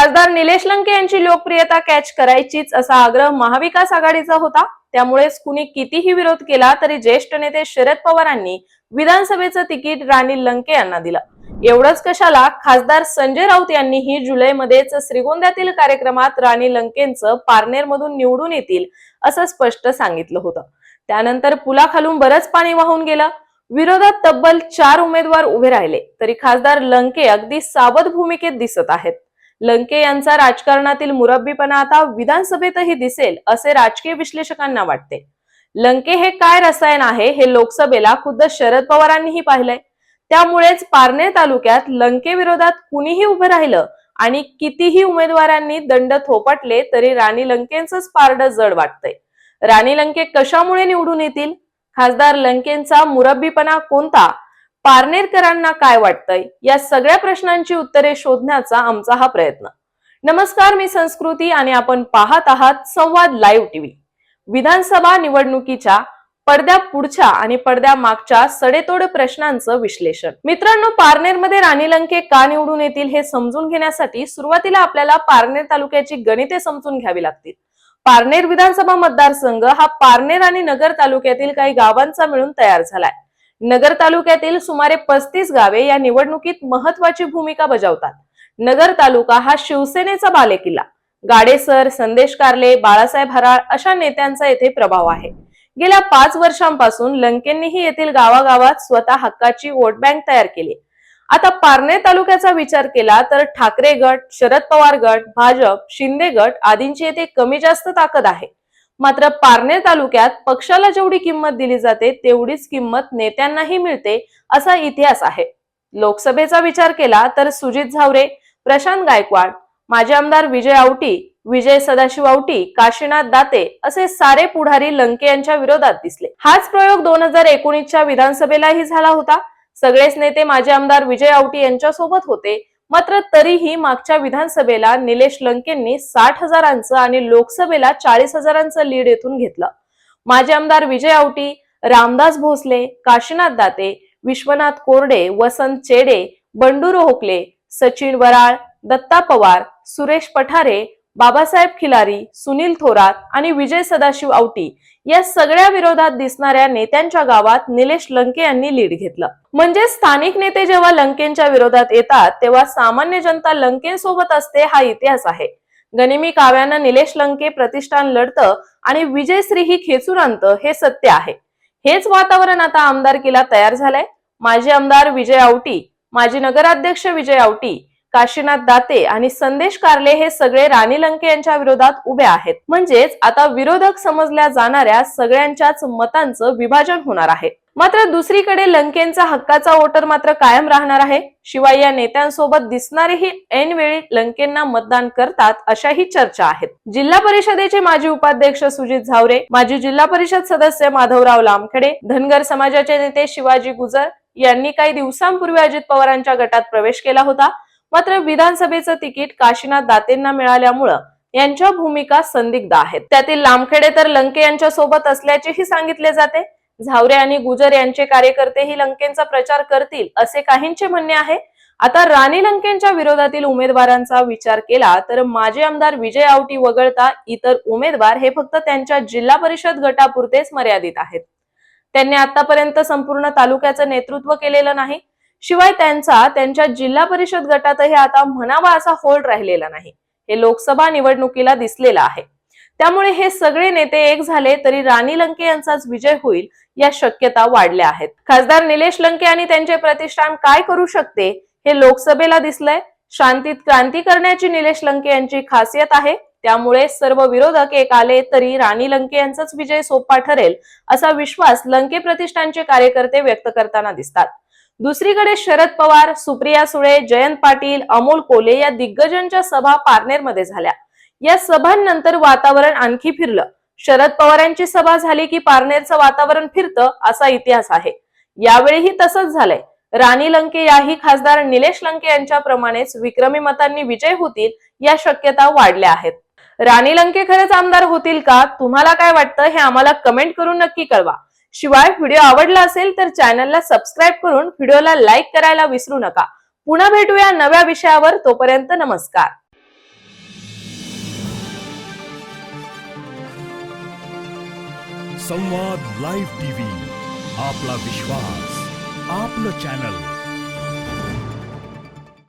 खासदार निलेश लंके यांची लोकप्रियता कॅच करायचीच असा आग्रह महाविकास आघाडीचा होता. त्यामुळेच कुणी कितीही विरोध केला तरी ज्येष्ठ नेते शरद पवारांनी विधानसभेचं तिकीट राणी लंके यांना दिलं. एवढंच कशाला खासदार संजय राऊत यांनीही जुलैमध्येच श्रीगोंद्यातील कार्यक्रमात राणी लंकेंचं पारनेरमधून निवडून येतील असं स्पष्ट सांगितलं होतं. त्यानंतर पुलाखालून बरंच पाणी वाहून गेलं. विरोधात तब्बल चार उमेदवार उभे राहिले. तरी खासदार लंके अगदी सावध भूमिकेत दिसत आहेत. लंके यांचा राजकारणातील मुरब्बीपणा आता विधानसभेतही दिसेल असे राजकीय विश्लेषकांना वाटते. लंके हे काय रसायन आहे हे लोकसभेला खुद्द शरद पवारांनीही पाहिलंय. त्यामुळेच पारणे तालुक्यात लंके विरोधात कुणीही उभं राहिलं आणि कितीही उमेदवारांनी दंड थोपटले तरी राणी लंकेंचंच पारड जड वाटतंय. राणी लंके कशामुळे निवडून येतील? खासदार लंकेंचा मुरब्बीपणा कोणता? पारनेरकरांना काय वाटतंय? या सगळ्या प्रश्नांची उत्तरे शोधण्याचा आमचा हा प्रयत्न. नमस्कार मी संस्कृती आणि आपण पाहत आहात संवाद लाईव्ह टीव्ही. विधानसभा निवडणुकीच्या पडद्या पुढच्या आणि पडद्या मागच्या सडेतोड प्रश्नांचं विश्लेषण. मित्रांनो पारनेरमध्ये राणी लंके का निवडून येतील हे समजून घेण्यासाठी सुरुवातीला आपल्याला पारनेर तालुक्याची गणिते समजून घ्यावी लागतील. पारनेर विधानसभा मतदारसंघ हा पारनेर आणि नगर तालुक्यातील काही गावांचा मिळून तयार झालाय. नगर तालुक्यातील सुमारे पस्तीस गावे या निवडणुकीत महत्वाची भूमिका बजावतात. नगर तालुका हा शिवसेनेचा बालेकिल्ला. गाडेसर संदेश कारले बाळासाहेब हराळ अशा नेत्यांचा येथे प्रभाव आहे. गेल्या पाच वर्षांपासून लंकेंनीही येथील गावागावात स्वतः हक्काची वोट बँक तयार केली. आता पारनेर तालुक्याचा विचार केला तर ठाकरे गट शरद पवार गट भाजप शिंदे गट आदींची येथे कमी जास्त ताकद आहे. मात्र पारनेर तालुक्यात पक्षाला जेवढी किंमत दिली जाते तेवढीच किंमत नेत्यांनाही मिळते असा इतिहास आहे. लोकसभेचा विचार केला तर सुजित झावरे प्रशांत गायकवाड माजी आमदार विजय आवटी विजय सदाशिव आवटी काशीनाथ दाते असे सारे पुढारी लंके यांच्या विरोधात दिसले. हाच प्रयोग दोन हजार एकोणीसच्या विधानसभेलाही झाला होता. सगळेच नेते माजी आमदार विजय आवटी यांच्यासोबत होते. मात्र तरीही मागच्या विधानसभेला निलेश लंकेंनी साठ हजारांचं आणि लोकसभेला चाळीस हजारांचं लीड येथून घेतलं. माजी आमदार विजय आवटी रामदास भोसले काशीनाथ दाते विश्वनाथ कोरडे वसंत चेडे बंडू रोहकले सचिन वराळ दत्ता पवार सुरेश पठारे बाबासाहेब खिलारी सुनील थोरात आणि विजय सदाशिव आवटी या सगळ्या विरोधात दिसणाऱ्या नेत्यांच्या गावात निलेश लंके यांनी लीड घेतलं. म्हणजे स्थानिक नेते जेव्हा लंकेंच्या विरोधात येतात तेव्हा सामान्य जनता लंकेसोबत असते हा इतिहास आहे. गनिमी काव्यानं निलेश लंके प्रतिष्ठान लढतं आणि विजयश्री ही खेचून आणतं हे सत्य आहे. हेच वातावरण आता आमदारकीला तयार झालंय. माजी आमदार विजय आवटी माजी नगराध्यक्ष विजय आवटी काशीनाथ दाते आणि संदेश कारले हे सगळे राणी लंके यांच्या विरोधात उभे आहेत. म्हणजेच आता विरोधक समजल्या जाणाऱ्या सगळ्यांच्याच मतांचं विभाजन होणार आहे. मात्र दुसरीकडे लंकेंचा हक्काचा वोटर मात्र कायम राहणार आहे. शिवाय या नेत्यांसोबत दिसणारेही ऐनवेळी लंकेंना मतदान करतात अशाही चर्चा आहेत. जिल्हा परिषदेचे माजी उपाध्यक्ष सुजित झावरे माजी जिल्हा परिषद सदस्य माधवराव लामखडे धनगर समाजाचे नेते शिवाजी गुजर यांनी काही दिवसांपूर्वी अजित पवारांच्या गटात प्रवेश केला होता. मात्र विधानसभेचं तिकीट काशीनाथ दातेंना मिळाल्यामुळं यांच्या भूमिका संदिग्ध आहेत. त्यातील लामखेडे तर लंके यांच्या सोबत असल्याचेही सांगितले जाते. झावरे आणि गुजर यांचे कार्यकर्तेही लंकेंचा प्रचार करतील असे काहींचे म्हणणे आहे. आता राणी लंकेंच्या विरोधातील उमेदवारांचा विचार केला तर माजी आमदार विजय आवटी वगळता इतर उमेदवार हे फक्त त्यांच्या जिल्हा परिषद गटापुरतेच मर्यादित आहेत. त्यांनी आतापर्यंत संपूर्ण तालुक्याचं नेतृत्व केलेलं नाही. शिवाय त्यांचा त्यांच्या जिल्हा परिषद गटातही आता म्हणावा असा होल्ड राहिलेला नाही. हे लोकसभा निवडणुकीला दिसलेलं आहे. त्यामुळे हे सगळे नेते एक झाले तरी राणी लंके यांचाच विजय होईल या शक्यता वाढल्या आहेत. खासदार निलेश लंके आणि त्यांचे प्रतिष्ठान काय करू शकते हे लोकसभेला दिसलंय. शांतीत क्रांती करण्याची निलेश लंके यांची खासियत आहे. त्यामुळे सर्व विरोधक एक आले तरी राणी लंके यांचाच विजय सोपा ठरेल असा विश्वास लंके प्रतिष्ठानचे कार्यकर्ते व्यक्त करताना दिसतात. दुसरीकडे शरद पवार सुप्रिया सुळे जयंत पाटील अमोल कोले या दिग्गजांच्या सभा पारनेरमध्ये झाल्या. या सभांनंतर वातावरण आणखी फिरलं. शरद पवारांची सभा झाली की पारनेरचं वातावरण फिरतं असा इतिहास आहे. यावेळीही तसंच झालंय. राणी लंके याही खासदार निलेश लंके यांच्याप्रमाणेच विक्रमी मतांनी विजय होतील या शक्यता वाढल्या आहेत. राणी लंके खरंच आमदार होतील का? तुम्हाला काय वाटतं हे आम्हाला कमेंट करून नक्की कळवा. शिवाय व्हिडिओ आवडला असेल तर चॅनलला सबस्क्राईब करून व्हिडिओला लाईक करायला विसरू नका. पुन्हा भेटूया नव्या विषयावर. तोपर्यंत नमस्कार. संवाद लाईव्ह टीव्ही आपला विश्वास आपलं चॅनल.